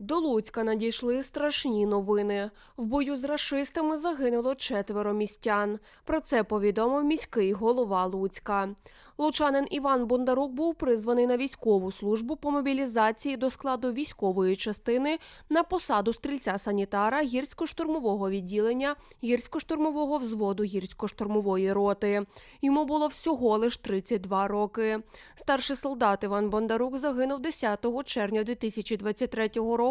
До Луцька надійшли страшні новини. В бою з рашистами загинуло четверо містян. Про це повідомив міський голова Луцька. Лучанин Іван Бондарук був призваний на військову службу по мобілізації до складу військової частини на посаду стрільця-санітара гірсько-штурмового відділення гірсько-штурмового взводу гірсько-штурмової роти. Йому було всього лиш 32 роки. Старший солдат Іван Бондарук загинув 10 червня 2023 року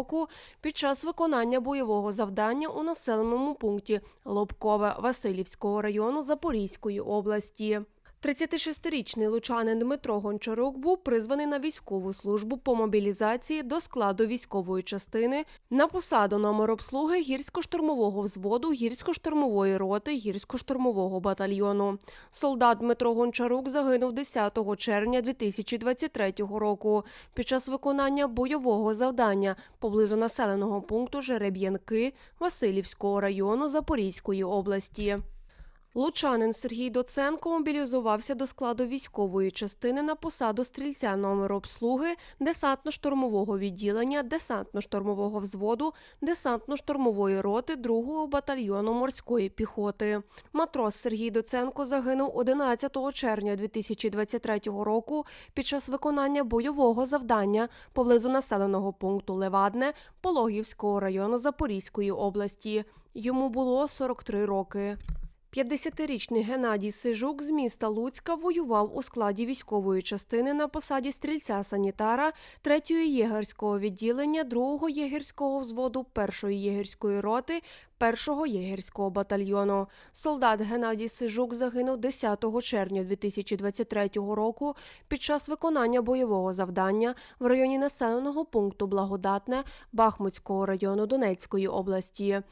під час виконання бойового завдання у населеному пункті Лобкове Васильівського району Запорізької області. 36-річний лучанин Дмитро Гончарук був призваний на військову службу по мобілізації до складу військової частини на посаду номер обслуги гірсько-штурмового взводу гірсько-штурмової роти гірсько-штурмового батальйону. Солдат Дмитро Гончарук загинув 10 червня 2023 року під час виконання бойового завдання поблизу населеного пункту Жереб'янки Васильівського району Запорізької області. Лучанин Сергій Доценко мобілізувався до складу військової частини на посаду стрільця номеру обслуги десантно-штурмового відділення, десантно-штурмового взводу, десантно-штурмової роти 2-го батальйону морської піхоти. Матрос Сергій Доценко загинув 11 червня 2023 року під час виконання бойового завдання поблизу населеного пункту Левадне Пологівського району Запорізької області. Йому було 43 роки. 50-річний Геннадій Сижук з міста Луцька воював у складі військової частини на посаді стрільця-санітара 3-го єгерського відділення 2-го єгерського взводу 1-ї єгерської роти 1-го єгерського батальйону. Солдат Геннадій Сижук загинув 10 червня 2023 року під час виконання бойового завдання в районі населеного пункту Благодатне Бахмутського району Донецької області.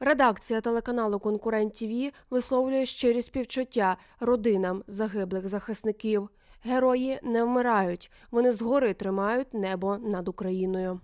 Редакція телеканалу Конкурент ТВ висловлює щирі співчуття родинам загиблих захисників. Герої не вмирають, вони згори тримають небо над Україною.